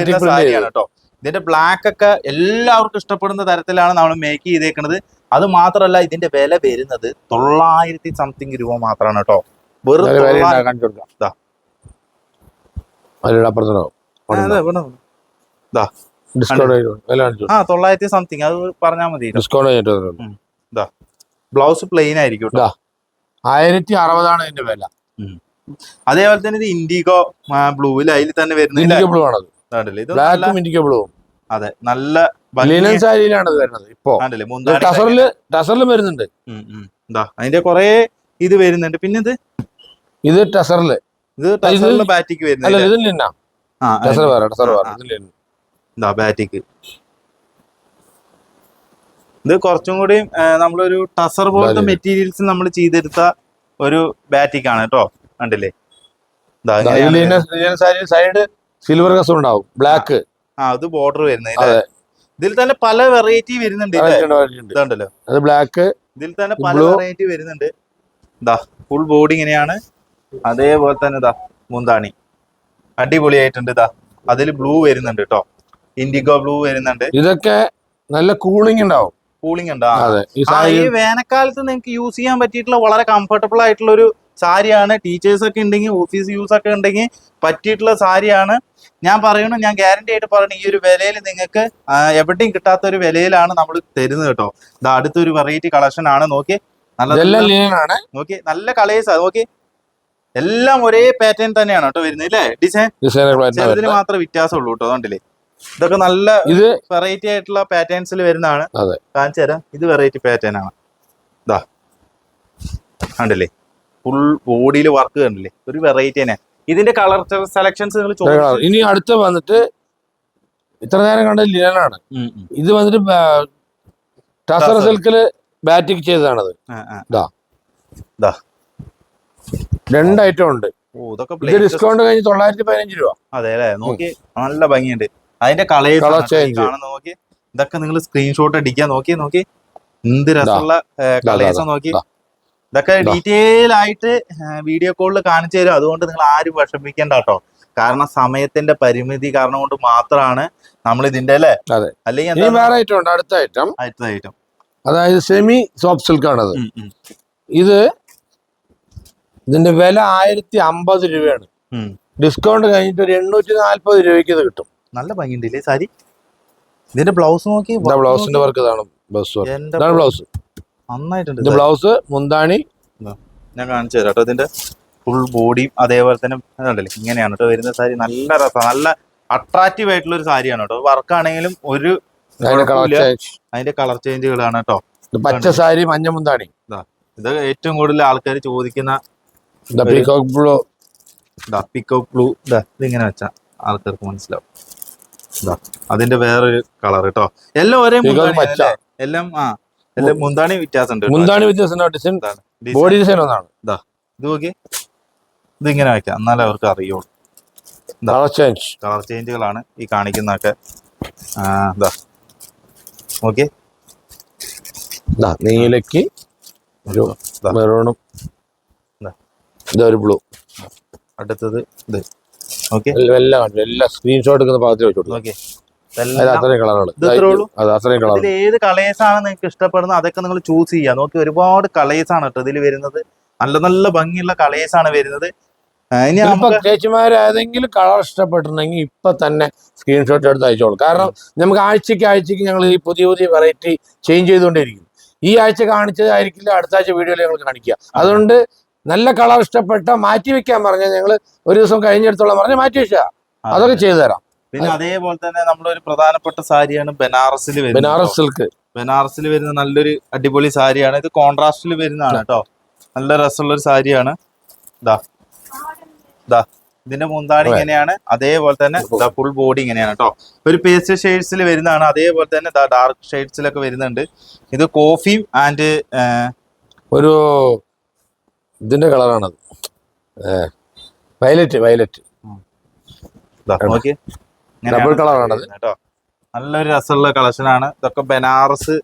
വരുന്ന സാരിയാണ് കേട്ടോ. ഇതിന്റെ ബ്ലാക്ക് ഒക്കെ എല്ലാവർക്കും ഇഷ്ടപ്പെടുന്ന തരത്തിലാണ് നമ്മൾ മേക്ക് ചെയ്തേക്കുന്നത് അത് മാത്രമല്ല ഇതിന്റെ വില വരുന്നത് തൊള്ളായിരത്തി സംതിങ് രൂപ മാത്രമാണ് കേട്ടോ. വെറും. ആ, തൊള്ളായിരത്തി സംതിങ് അത് പറഞ്ഞാൽ മതി ഡിസ്കൗണ്ട്. ബ്ലൗസ് പ്ലെയിൻ ആയിരിക്കും കേട്ടോ. ആയിരത്തി അറുപതാണ് ഇതിന്റെ വില. അതേപോലെ തന്നെ ഇത് ഇൻഡിഗോ ബ്ലൂവിൽ അതിൽ തന്നെ വരുന്നത് ബ്ലൂ ആണത്. ബ്ലാക്കും ബ്ലൂവും അതെ നല്ല ലിനൻ സാരിയിലാണ് ഇത് വരുന്നത് ഇപ്പോ. ടസറിൽ ടസറിലും വരുന്നുണ്ട്. അതിന്റെ കൊറേ ഇത് വരുന്നുണ്ട്. പിന്നെ ഇത് ഇത് ടസറിൽ ഇത് ടസറിൽ ബാറ്റിക്ക് അല്ല വരുന്നില്ല ഇതിൽ നിന്നാ ആ ടസർ വേറെ ടസർ ആ, വേറെ ആ. ഇതിൽ നിന്ന്. ഇതാ ബാറ്റിക്ക് ഇത് കുറച്ചും കൂടി നമ്മളൊരു ടസർ പോലത്തെ മെറ്റീരിയൽസ് നമ്മൾ ചെയ്തെടുത്ത ഒരു ബാറ്റിക് ആണ് കേട്ടോ കണ്ടില്ലേ? സൈഡ് സിൽവർ കസം ഉണ്ടാവും. ബ്ലാക്ക് ആ അത് ബോർഡർ വരുന്നത് ഇതിൽ തന്നെ പല വെറൈറ്റി വരുന്നുണ്ട്? ഇതുണ്ടല്ലോ. അത് ബ്ലാക്ക് ഇതിൽ തന്നെ പല. വെറൈറ്റി വരുന്നുണ്ട്. ഇതാ ഫുൾ ബോഡി ഇങ്ങനെയാണ്. അതേപോലെ തന്നെ ഇതാ മുന്താണി. അടിപൊളിയായിട്ടുണ്ട് ഇതാ അതിൽ ബ്ലൂ വരുന്നുണ്ട് കേട്ടോ ഇൻഡിഗോ ബ്ലൂ വരുന്നുണ്ട്. ഇതൊക്കെ നല്ല കൂളിംഗ് ഉണ്ടാവും. കൂളിംഗ് ഉണ്ട്. ഈ വേനൽക്കാലത്ത് നിങ്ങൾക്ക് യൂസ് ചെയ്യാൻ പറ്റിയിട്ടുള്ള വളരെ കംഫർട്ടബിൾ ആയിട്ടുള്ള ഒരു സാരിയാണ്. ടീച്ചേഴ്സ് ഒക്കെ ഉണ്ടെങ്കിൽ ഓഫീസ് യൂസ് ഒക്കെ ഉണ്ടെങ്കിൽ പറ്റിയിട്ടുള്ള സാരിയാണ്. ഞാൻ പറയണു ഞാൻ ഗ്യാരണ്ടി ആയിട്ട് പറയണ ഈ ഒരു വിലയിൽ നിങ്ങൾക്ക് എവിടെയും കിട്ടാത്ത ഒരു വിലയിലാണ് നമ്മൾ തരുന്നത് കേട്ടോ. ഇത് അടുത്തൊരു വെറൈറ്റി കളക്ഷൻ ആണ്. നോക്കി. നല്ല നോക്കി. നല്ല കളേഴ്സ് നോക്കി. എല്ലാം ഒരേ പാറ്റേൺ തന്നെയാണ് കേട്ടോ വരുന്നത് അല്ലേ ഡിസൈൻ മാത്രമേ വ്യത്യാസമുള്ളൂ കേട്ടോ അതുകൊണ്ടില്ലേ? ഇതൊക്കെ നല്ല ഇത് വെറൈറ്റി ആയിട്ടുള്ള പാറ്റേൺസിൽ വരുന്നതാണ്. കാണിച്ചു തരാം. ഇത് വെറൈറ്റി പാറ്റേൺ ആണ്. ഇതാ കണ്ടില്ലേ? ഫുൾ ബോഡിയിൽ വർക്ക് കണ്ടില്ലേ? ഒരു വെറൈറ്റി തന്നെ. ഇതിന്റെ കളർ സെലക്ഷൻസ് നിങ്ങൾ ചോദിച്ചു. ഇനി അടുത്ത വന്നിട്ട് ഇത്ര നേരം കണ്ട ലിനാണ് ഇത് വന്നിട്ട് ടസർ. സിൽക്കിൽ ബാറ്റിക് ചെയ്തതാണത്. രണ്ട് ഐറ്റം ഉണ്ട്. ഡിസ്കൗണ്ട് കഴിഞ്ഞ് തൊള്ളായിരത്തി പതിനഞ്ച് രൂപ. അതെ അല്ലേ? നോക്കി നല്ല ഭംഗിയുണ്ട്. അതിന്റെ കളേഴ്സ് നോക്കി. ഇതൊക്കെ നിങ്ങൾ സ്ക്രീൻഷോട്ട് അടിക്കാൻ നോക്കി നോക്കി. എന്ത് രസമുള്ള കളേഴ്സ് നോക്കി. ഇതൊക്കെ ഡീറ്റെയിൽ ആയിട്ട് വീഡിയോ കോളിൽ കാണിച്ചു തരും. അതുകൊണ്ട് നിങ്ങൾ ആരും വിഷമിക്കേണ്ട കേട്ടോ. കാരണം സമയത്തിന്റെ പരിമിതി കാരണം കൊണ്ട് മാത്രമാണ് നമ്മൾ ഇതിന്റെ അല്ലേ. അല്ലെങ്കിൽ വേറെ ഐറ്റം ഉണ്ട്. അടുത്ത ഐറ്റം അടുത്ത ഐറ്റം അതായത് സെമി സോഫ്റ്റ് സിൽക്ക് ആണത്. ഇത് ഇതിന്റെ വില ആയിരത്തി അമ്പത് രൂപയാണ്. ഡിസ്കൗണ്ട് കഴിഞ്ഞിട്ട് ഒരു എണ്ണൂറ്റി നാല്പത് രൂപയ്ക്ക് ഇത് കിട്ടും. നല്ല ഭംഗിയുണ്ടല്ലേ സാരി? ഇതിന്റെ ബ്ലൗസ് നോക്കി ഇതാ ബ്ലൗസിന്റെ വർക്ക് ഇതാണ് ബ്ലൗസ് ഇതാണ് നന്നായിട്ടുണ്ട് ഇത് ബ്ലൗസ് മുന്താണി. ഞാൻ കാണിച്ചു തരാം കേട്ടോ. ഇതിന്റെ ഫുൾ ബോഡിയും അതേപോലെ തന്നെ ഇങ്ങനെയാണ് കേട്ടോ വരുന്ന സാരി. നല്ല രസം. നല്ല അട്രാക്റ്റീവ് ആയിട്ടുള്ള ഒരു സാരിയാണ് കേട്ടോ. വർക്ക് ആണെങ്കിലും ഒരു അതിന്റെ കളർ ചേഞ്ചുകളാണ് കേട്ടോ. ഇത് പച്ച സാരി മഞ്ഞ മുന്താണി. ഇത് ഏറ്റവും കൂടുതൽ ആൾക്കാർ ചോദിക്കുന്ന പിക്കോക്ക് പീകോക്ക് ബ്ലൂ പിക്കോ ബ്ലൂ ഇതിങ്ങനെ വെച്ചാ ആൾക്കാർക്ക് മനസ്സിലാവും. ഇതാ അതിന്റെ വേറൊരു കളർ കേട്ടോ. എല്ലാം ഒരേ എല്ലാം ആ എല്ലാം മുന്താണി വ്യത്യാസം ഉണ്ട് മുന്താണി വ്യത്യാസം ഡിസൈൻ ബോഡി ഡിസൈൻ ഒന്നാണ്. ഇത്. നോക്കി ഇത് ഇങ്ങനെ വെക്കാം എന്നാലേ അവർക്ക് അറിയുള്ളൂ. കളർ ചേഞ്ച് കളർ ചേഞ്ചുകളാണ് ഈ കാണിക്കുന്നതൊക്കെ. ഇതാ. ഓക്കെ നീലയ്ക്ക് ഒരു. മെറൂണും. ഇതൊരു ബ്ലൂ. അടുത്തത് ഇത്. ഓക്കെ. എല്ലാം എല്ലാം സ്ക്രീൻഷോട്ട് എടുക്കുന്ന ഭാഗത്ത് വെച്ച് കൊടുക്കും. ഓക്കെ. അത് അത്രയും കളറുകൾ ഇത് അത് അത്രയും കളർ ഏത് കളേഴ്സ് ആണ് നിങ്ങൾക്ക് ഇഷ്ടപ്പെടുന്നത്? അതൊക്കെ നിങ്ങൾ ചൂസ് ചെയ്യുക. നോക്കി ഒരുപാട് കളേഴ്സ് ആണ് കേട്ടോ ഇതിൽ വരുന്നത്. നല്ല നല്ല ഭംഗിയുള്ള കളേഴ്സ് ആണ് വരുന്നത്. ചേച്ചിമാരേതെങ്കിലും കളർ ഇഷ്ടപ്പെട്ടിട്ടുണ്ടെങ്കിൽ ഇപ്പൊ തന്നെ സ്ക്രീൻഷോട്ട് എടുത്ത് അയച്ചോളൂ കാരണം നമുക്ക് ആഴ്ചക്ക് ആഴ്ചക്ക് ഞങ്ങൾ ഈ പുതിയ പുതിയ വെറൈറ്റി ചേഞ്ച് ചെയ്തുകൊണ്ടിരിക്കും ഈ ആഴ്ച കാണിച്ചതായിരിക്കില്ല അടുത്ത ആഴ്ച വീഡിയോയിൽ ഞങ്ങൾ കാണിക്കുക. അതുകൊണ്ട് നല്ല കളർ ഇഷ്ടപ്പെട്ട മാറ്റി വെക്കാൻ പറഞ്ഞ ഞങ്ങൾ ഒരു ദിവസം കഴിഞ്ഞെടുത്തോളം പറഞ്ഞ മാറ്റി വെച്ചാ. അതൊക്കെ ചെയ്തു തരാം. പിന്നെ അതേപോലെ തന്നെ നമ്മുടെ ഒരു പ്രധാനപ്പെട്ട സാരിയാണ് ബനാറസിൽ വരുന്നത് ബനാറസ് സിൽക്ക്. ബനാറസിൽ വരുന്ന നല്ലൊരു അടിപൊളി സാരിയാണ്. ഇത് കോൺട്രാസ്റ്റിൽ വരുന്നതാണ് കേട്ടോ. നല്ല രസമുള്ള ഒരു സാരിയാണ്. ഇതാ ഇതാ ഇതിന്റെ മുന്താണി. ഇങ്ങനെയാണ്. അതേപോലെ തന്നെ ഫുൾ ബോഡി ഇങ്ങനെയാണ് കേട്ടോ. ഒരു പേസ്റ്റ് ഷെയ്ഡ്സിൽ വരുന്നതാണ്. അതേപോലെ തന്നെ ഡാർക്ക് ഷെയ്ഡ്സിലൊക്കെ വരുന്നുണ്ട്. ഇത് കോഫിയും ആൻഡ് ഒരു ഇതിന്റെ കളറാണത്. Violet violet. ഡബിൾ കളറാണത്. കേട്ടോ. നല്ലൊരു രസമുള്ള കളക്ഷനാണ് ഇതൊക്കെ ബനാറസ്.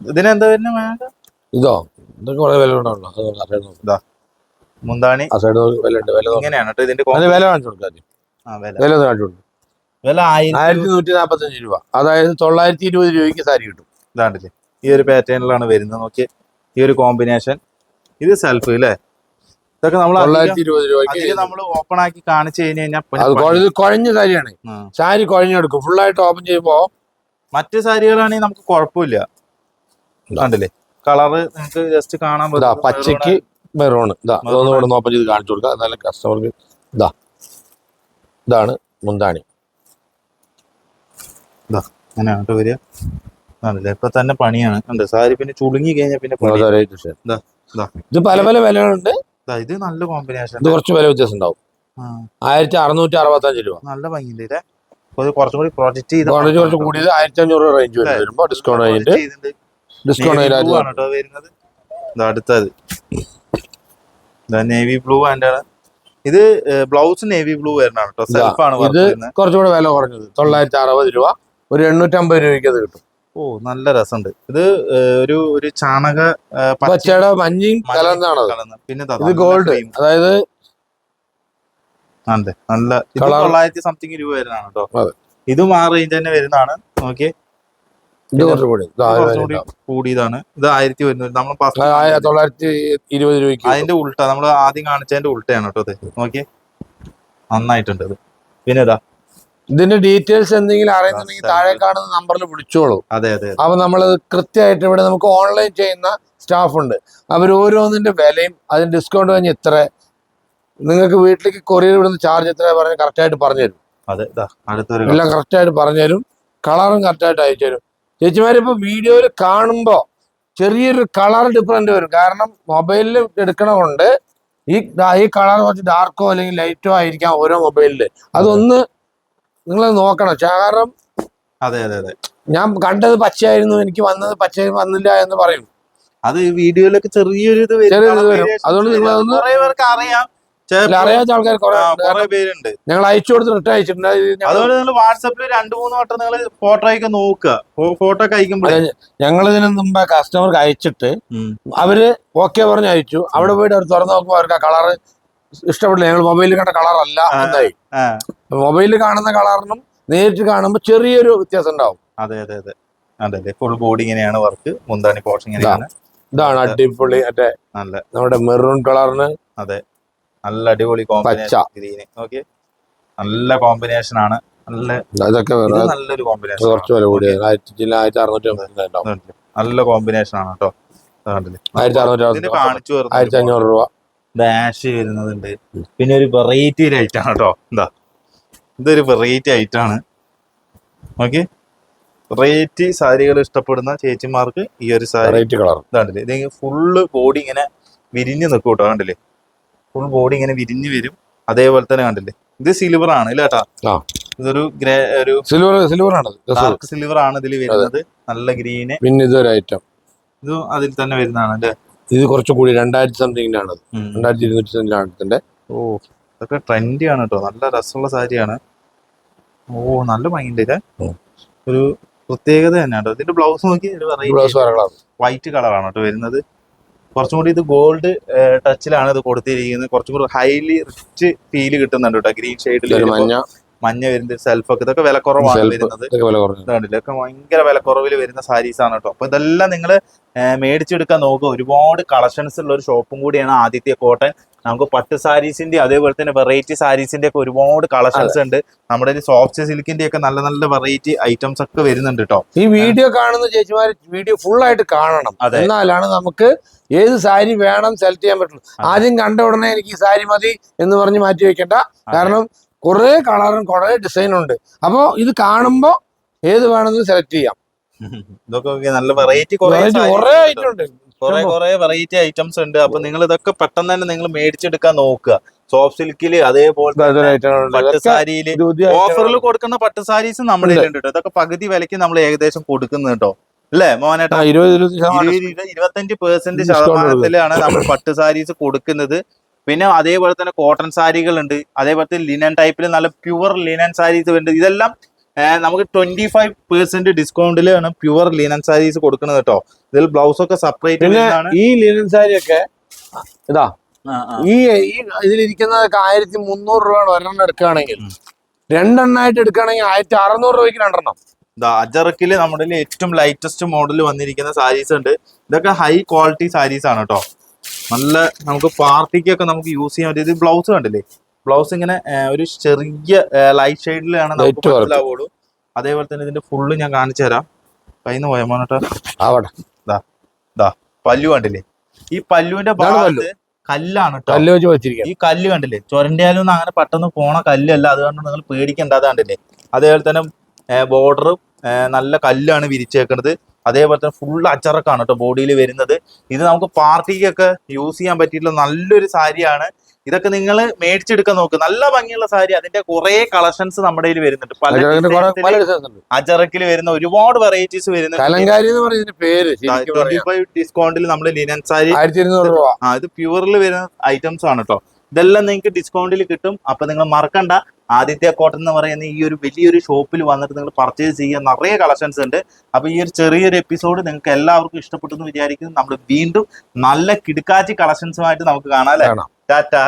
ഇതിനെന്താ വരുന്നത് ഇതോ ഇതൊക്കെ വളരെ വില ഉണ്ടാവുള്ളൂ. മുന്താണി. ആ സൈഡ് വില ഉണ്ട് വില നോക്കാം. ഇങ്ങനെയാണ് കേട്ടോ ഇതിന്റെ വില കാണിച്ചു കൊടുക്കാം ആ, വില. വില ഒന്ന് കാണിച്ചു കൊടുക്കും. വില ആയിരത്തി ആയിരത്തി നൂറ്റി നാപ്പത്തഞ്ച് രൂപ. അതായത് തൊള്ളായിരത്തി ഇരുപത് രൂപയ്ക്ക് സാരി കിട്ടും. ഇതാണ്ടില്ലേ. ഈ ഒരു പാറ്റേണിലാണ് വരുന്നത്. നോക്കി ഈ ഒരു കോമ്പിനേഷൻ ഇത് സെൽഫ് അല്ലേ ഇതൊക്കെ നമ്മൾ നമ്മൾ ഓപ്പൺ ആക്കി കാണിച്ചു കഴിഞ്ഞ് കഴിഞ്ഞാൽ ഇത് കുഴഞ്ഞ സാരിയാണ്. സാരി കുഴഞ്ഞെടുക്കും. ഫുള്ളായിട്ട് ഓപ്പൺ ചെയ്യുമ്പോ മറ്റു സാരികളാണെങ്കിൽ നമുക്ക് കുഴപ്പമില്ല. കണ്ടില്ലേ? കളറ് നിങ്ങൾക്ക് ജസ്റ്റ് കാണാൻ ഇതാ പറ്റും. പച്ചക്ക് മെറൂണ് ഇതാ ഇതൊന്നും ഓപ്പൺ ചെയ്ത് കാണിച്ചു കൊടുക്കുക എന്നാലും കസ്റ്റമർക്ക് ഇതാ. ഇതാണ് മുന്താണി. അങ്ങനെയാണ് കേട്ടോ വരിക. ആണല്ലേ? ഇപ്പൊ തന്നെ പണിയാണ്. ഉണ്ട് സാരി പിന്നെ ചുളുങ്ങി കഴിഞ്ഞാൽ പിന്നെ പണി. ദാ, ഡിസൈൻ. ഇതാ, പല പല വിലകളുണ്ട്. ദാ, ഇത് നല്ല കോമ്പിനേഷൻ ഇത് കുറച്ച് വില വ്യത്യാസം ഉണ്ടാവും ആയിരത്തി അറുന്നൂറ്റി അറുപത്തി അഞ്ച് രൂപ. നല്ല ഭംഗിയുണ്ട് ഇല്ലേ അപ്പൊ ഇത് കുറച്ചും കൂടി പ്രൊജക്ട് ചെയ്ത് ക്വാളിറ്റി കുറച്ച് കൂടിയത് ആയിരത്തി അഞ്ഞൂറ് റേഞ്ച് വരും വരുമ്പോ ഡിസ്കൗണ്ട് കഴിഞ്ഞിട്ട് ഡിസ്കൗണ്ട് കേട്ടോ വരുന്നത്. അടുത്തത്. നേവി ബ്ലൂ ആൻഡ് ഇത് ബ്ലൗസ് നേവി ബ്ലൂ വരുന്നതാണ് കേട്ടോ സെൽഫാണ് ഇത് കുറച്ചുകൂടി കുറച്ചുകൂടെ വില കുറഞ്ഞത് തൊള്ളായിരത്തി അറുപത് രൂപ. ഒരു എണ്ണൂറ്റമ്പത് രൂപയ്ക്ക് അത് കിട്ടും. ഓ നല്ല രസമുണ്ട്. ഇത് ഒരു ഒരു ചാണക പച്ചയുടെ മഞ്ഞയും മഞ്ഞ കലർന്നാണത് പിന്നെ ഇത് ഗോൾഡ്. അതായത് അതെ നല്ല ഇത്. തൊള്ളായിരത്തി സംതിങ് രൂപ വരുന്നതാണ് കേട്ടോ. അതെ. ഇതും ആ റേഞ്ച് തന്നെ വരുന്നതാണ്. നോക്കി. കൂടിയതാണ്. ഇത് ആയിരത്തി വരുന്നത് നമ്മൾ അത് തൊള്ളായിരത്തി ഇരുപത് രൂപയ്ക്ക്. അതിന്റെ ഉൾട്ട നമ്മൾ ആദ്യം കാണിച്ചതിന്റെ ഉൾട്ടയാണ് കേട്ടോ ഇത്. നോക്കിയേ. നന്നായിട്ടുണ്ട് അത് പിന്നെ ഇതാ ഇതിന്റെ ഡീറ്റെയിൽസ് എന്തെങ്കിലും അറിയുന്നുണ്ടെങ്കിൽ താഴെ കാണുന്ന നമ്പറിൽ വിളിച്ചോളൂ. അതെ അതെ. അപ്പൊ നമ്മൾ കൃത്യമായിട്ട് ഇവിടെ നമുക്ക് ഓൺലൈൻ ചെയ്യുന്ന സ്റ്റാഫ് ഉണ്ട്. അവർ ഓരോന്നിന്റെ വിലയും അതിന് ഡിസ്കൗണ്ട് കഴിഞ്ഞ് ഇത്ര നിങ്ങൾക്ക് വീട്ടിലേക്ക് കൊറിയർ വിടുന്ന ചാർജ് എത്ര പറഞ്ഞ് കറക്റ്റായിട്ട് പറഞ്ഞു തരും. അതെ ഇതാ അടുത്തൊരു എല്ലാം കറക്റ്റായിട്ട് പറഞ്ഞു തരും. കളറും കറക്റ്റായിട്ട് അയച്ചു തരും. ചേച്ചിമാരിപ്പോ വീഡിയോയിൽ കാണുമ്പോൾ ചെറിയൊരു കളർ ഡിഫറന്റ് വരും. കാരണം മൊബൈലിൽ എടുക്കണ കൊണ്ട് ഈ ഈ കളർ കുറച്ച് ഡാർക്കോ അല്ലെങ്കിൽ ലൈറ്റോ ആയിരിക്കാം ഓരോ മൊബൈലിൽ അതൊന്ന് നിങ്ങൾ നോക്കണം. കാരണം അതെ അതെ അതെ. ഞാൻ കണ്ടത് പച്ചയായിരുന്നു. എനിക്ക് വന്നത് പച്ച വന്നില്ല എന്ന് പറയും. അത് വീഡിയോയിലൊക്കെ ചെറിയൊരു ഇത് അതുകൊണ്ട് നിങ്ങൾ അറിയാം. അറിയാത്ത ആൾക്കാർ കുറെ പേരുണ്ട്. ഞങ്ങൾ അയച്ചു കൊടുത്ത് റിട്ടേൺ അയച്ചിട്ടുണ്ട്. അത് അതുകൊണ്ട് നിങ്ങൾ വാട്സാപ്പിൽ രണ്ടു മൂന്ന് വട്ടം നിങ്ങൾ ഫോട്ടോ ഒക്കെ നോക്കുക. ഫോട്ടോ ഒക്കെ അയക്കുമ്പോൾ ഞങ്ങൾ ഇതിന് മുമ്പ് കസ്റ്റമർക്ക് അയച്ചിട്ട് അവർ ഓക്കെ പറഞ്ഞ് അയച്ചു. അവിടെ പോയിട്ട് അവർ തുറന്നു നോക്കുമ്പോൾ അവർക്ക് ആ കളറ് ഇഷ്ടപ്പെട്ടില്ല ഞങ്ങൾ മൊബൈലിൽ കണ്ട കളറല്ല. എന്തായി. മൊബൈലിൽ കാണുന്ന കളറിനും നേരിട്ട് കാണുമ്പോൾ ചെറിയൊരു വ്യത്യാസം ഉണ്ടാവും. അതെ അതെ അതെ. അതെ അതെ ഫുൾ ബോഡി ഇങ്ങനെയാണ് വർക്ക് മുന്താണി പോർഷൻ ഇങ്ങനെയാണ്. ഇതാണ് അടിപൊളി മറ്റേ നല്ല നമ്മുടെ മെറൂൺ കളറിന് അതെ. നല്ല അടിപൊളി കോമ്പിനേഷൻ ഗ്രീന് ഓക്കെ നല്ല കോമ്പിനേഷൻ ആണ്. നല്ല ഇതൊക്കെ വേറെ നല്ലൊരു കോമ്പിനേഷൻ കുറച്ച് വില കൂടി ആയിരത്തി അറുന്നൂറ്റി അമ്പത് നല്ല കോമ്പിനേഷൻ ആണ് കേട്ടോ. ആയിരത്തി അറുന്നൂറ്റി ആയിരത്തി അഞ്ഞൂറ് രൂപ. ഡാഷ് വരുന്നതുണ്ട് പിന്നെ ഒരു വെറൈറ്റി ലൈറ്റ് ആണ് കേട്ടോ എന്താ? ഇതൊരു വെറൈറ്റി ഐറ്റം ആണ്. ഓക്കെ വെറൈറ്റി സാരികൾ ഇഷ്ടപ്പെടുന്ന ചേച്ചിമാർക്ക് ഈ ഒരു സാരി കളർ ഇതാണ്ടില്ലേ? ഇതെങ്കിൽ ഫുള്ള് ബോഡി ഇങ്ങനെ വിരിഞ്ഞ് നിൽക്കും കേട്ടോ കണ്ടില്ലേ? ഫുൾ ബോഡി ഇങ്ങനെ വിരിഞ്ഞ് വരും. അതേപോലെ തന്നെ കണ്ടില്ലേ? ഇത് സിൽവർ ആണ് ഇല്ല കേട്ടാ. ഇതൊരു ഗ്രേ ഒരു സിൽവർ സിൽവർ ആണ് ഡാർക്ക് സിൽവർ ആണ് ഇതിൽ വരുന്നത്. നല്ല ഗ്രീന് പിന്നെ ഇതൊരു ഐറ്റം ഇത് അതിൽ തന്നെ വരുന്നതാണ് അല്ലേ? ഇത് കുറച്ചും കൂടി രണ്ടായിരത്തി സംതിങ്ങിനാണ്. രണ്ടായിരത്തി ഇരുന്നൂറ്റി സംതിങ്ങിലാണ് ഓ ഇതൊക്കെ ട്രെൻഡി ആണ് കേട്ടോ നല്ല രസമുള്ള സാരിയാണ്. ഓ നല്ല ഭംഗിയുണ്ട് ഇത്. ഒരു പ്രത്യേകത തന്നെയാണ് കേട്ടോ ഇതിന്റെ ബ്ലൗസ് നോക്കി ബ്ലൗസ് വൈറ്റ് കളറാണ് കേട്ടോ വരുന്നത്. കുറച്ചും കൂടി ഇത് ഗോൾഡ് ടച്ചിലാണ് ഇത് കൊടുത്തിരിക്കുന്നത്. കുറച്ചും കൂടി ഹൈലി റിച്ച് ഫീൽ കിട്ടുന്നുണ്ട് കേട്ടോ ഗ്രീൻ ഷെയ്ഡിൽ മഞ്ഞ. മഞ്ഞ വരുന്ന സെൽഫൊക്കെ ഇതൊക്കെ വില കുറവാണ് വരുന്നത്. ഇതൊക്കെ ഭയങ്കര വില കുറവിൽ വരുന്ന സാരീസ് ആണ് കേട്ടോ. അപ്പൊ ഇതെല്ലാം നിങ്ങൾ മേടിച്ചെടുക്കാൻ നോക്കുക. ഒരുപാട് കളക്ഷൻസ് ഉള്ള ഒരു ഷോപ്പും കൂടിയാണ് ആദിത്യ കോട്ടൺ. നമുക്ക് പട്ട് സാരീസിന്റെ അതേപോലെ തന്നെ വെറൈറ്റി സാരീസിന്റെ ഒക്കെ ഒരുപാട് കളക്ഷൻസ് ഉണ്ട്. നമ്മുടെ സോഫ്റ്റ് സിൽക്കിന്റെ ഒക്കെ നല്ല നല്ല വെറൈറ്റി ഐറ്റംസ് ഒക്കെ വരുന്നുണ്ട് കേട്ടോ. ഈ വീഡിയോ കാണുന്ന ചേച്ചിമാർ വീഡിയോ ഫുൾ ആയിട്ട് കാണണം. അതെ. എന്നാലാണ് നമുക്ക് ഏത് സാരി വേണം സെലക്ട് ചെയ്യാൻ പറ്റുള്ളൂ. ആദ്യം കണ്ട ഉടനെ എനിക്ക് ഈ സാരി മതി എന്ന് പറഞ്ഞ് മാറ്റി വെക്കണ്ട. കാരണം കുറെ കളറും കുറേ ഡിസൈനും ഉണ്ട്. അപ്പോൾ ഇത് കാണുമ്പോൾ ഏത് വേണമെന്ന് സെലക്ട് ചെയ്യാം. നല്ല വെറൈറ്റി കുറെ ഐറ്റം ഉണ്ട്. കുറെ കുറെ വെറൈറ്റി ഐറ്റംസ് ഉണ്ട്. അപ്പൊ നിങ്ങൾ ഇതൊക്കെ പെട്ടെന്ന് തന്നെ നിങ്ങൾ മേടിച്ചെടുക്കാൻ നോക്കുക. സോഫ്റ്റ് സിൽക്കിൽ അതേപോലെ പട്ടുസാരിയിൽ. പട്ട് സാരിയിൽ ഓഫറിൽ കൊടുക്കുന്ന പട്ട് സാരീസ് നമ്മുടെ ഉണ്ട്. കേട്ടോ. ഇതൊക്കെ പകുതി വിലയ്ക്ക് നമ്മൾ ഏകദേശം കൊടുക്കുന്നത് കേട്ടോ. അല്ലേ മോനേട്ടാ ഇരുപത്തഞ്ച് പെർസെന്റ് ശതമാനത്തിലാണ് നമ്മൾ പട്ട് സാരീസ് കൊടുക്കുന്നത്. പിന്നെ അതേപോലെ തന്നെ കോട്ടൺ സാരികളുണ്ട്. അതേപോലെ തന്നെ ലിനൻ ടൈപ്പിൽ നല്ല പ്യുവർ ലിനൻ സാരീസ് വരുന്നുണ്ട്. ഇതെല്ലാം നമുക്ക് ട്വന്റി ഫൈവ് പെർസെന്റ് ഡിസ്കൗണ്ടിലാണ് പ്യുവർ ലിനൻ സാരീസ് കൊടുക്കുന്നത് കേട്ടോ ഇതിൽ ബ്ലൗസ് ഒക്കെ സെപ്പറേറ്റ് ഈ ലിനൻ സാരി ഒക്കെ ഇതാ ഈ ഇതിലിരിക്കുന്നതൊക്കെ ആയിരത്തി മുന്നൂറ് രൂപയാണ് ഒരെണ്ണം എടുക്കുകയാണെങ്കിൽ. രണ്ടെണ്ണമായിട്ട് എടുക്കുകയാണെങ്കിൽ ആയിരത്തി അറുന്നൂറ് രൂപയ്ക്ക് രണ്ടെണ്ണം. അജറക്കിൽ നമ്മുടെ ഏറ്റവും ലൈറ്റസ്റ്റ് മോഡൽ വന്നിരിക്കുന്ന സാരീസ് ഉണ്ട്. ഇതൊക്കെ ഹൈ ക്വാളിറ്റി സാരീസ് ആണ് കേട്ടോ നല്ല നമുക്ക് പാർട്ടിക്കൊക്കെ നമുക്ക് യൂസ് ചെയ്യാൻ പറ്റിയത് ബ്ലൗസ് കണ്ടില്ലേ? ബ്ലൗസ് ഇങ്ങനെ ഒരു ചെറിയ ലൈറ്റ് ഷെയ്ഡിലാണ് നമുക്ക് മനസ്സിലാവുള്ളൂ. അതേപോലെ തന്നെ ഇതിന്റെ ഫുള്ള് ഞാൻ കാണിച്ചു തരാം. കയ്യിൽ പോയ മോനോട്ടോ ദാ പല്ലു കണ്ടില്ലേ? ഈ പല്ലുവിന്റെ ഭാഗത്ത് കല്ലാണ് കല്ല് ഈ കല്ല് കണ്ടില്ലേ? ചൊരണ്ടിയാലൊന്നും അങ്ങനെ പെട്ടെന്ന് പോണ കല്ലല്ല. അതുകൊണ്ട് നിങ്ങൾ പേടിക്കേണ്ട. അത് കണ്ടില്ലേ? അതേപോലെ തന്നെ ബോർഡറും നല്ല കല്ലാണ് വിരിച്ചേക്കുന്നത് അതേപോലെ തന്നെ ഫുൾ അച്ചറക്കാണ് കേട്ടോ ബോഡിയിൽ വരുന്നത്. ഇത് നമുക്ക് പാർട്ടിക്കൊക്കെ യൂസ് ചെയ്യാൻ പറ്റിയിട്ടുള്ള നല്ലൊരു സാരിയാണ്. ഇതൊക്കെ നിങ്ങൾ മേടിച്ചെടുക്കാൻ നോക്ക്. നല്ല ഭംഗിയുള്ള സാരി അതിന്റെ കുറെ കളക്ഷൻസ് നമ്മുടെ കയ്യിൽ വരുന്നുണ്ട്. പല അജറക്കിൽ വരുന്ന ഒരുപാട് വെറൈറ്റീസ് വരുന്നുണ്ട്. ഡിസ്കൗണ്ടിൽ നമ്മൾ ലിനൻ സാരി ആ ഇത് പ്യൂറിൽ വരുന്ന ഐറ്റംസ് ആണ് കേട്ടോ ഇതെല്ലാം നിങ്ങൾക്ക് ഡിസ്കൗണ്ടിൽ കിട്ടും. അപ്പൊ നിങ്ങൾ മറക്കണ്ട. ആദിത്യ കോട്ടൺ എന്ന് പറയുന്ന ഈ ഒരു വലിയൊരു ഷോപ്പിൽ വന്നിട്ട് നിങ്ങൾ പർച്ചേസ് ചെയ്യാൻ നിറയെ കളക്ഷൻസ് ഉണ്ട്. അപ്പൊ ഈ ഒരു ചെറിയൊരു എപ്പിസോഡ് നിങ്ങൾക്ക് എല്ലാവർക്കും ഇഷ്ടപ്പെട്ടു എന്ന് വിചാരിക്കുന്നു. നമ്മൾ വീണ്ടും നല്ല കിടുക്കാച്ചി കളക്ഷൻസുമായിട്ട് നമുക്ക് കാണാം അല്ലേ? ടാറ്റാ.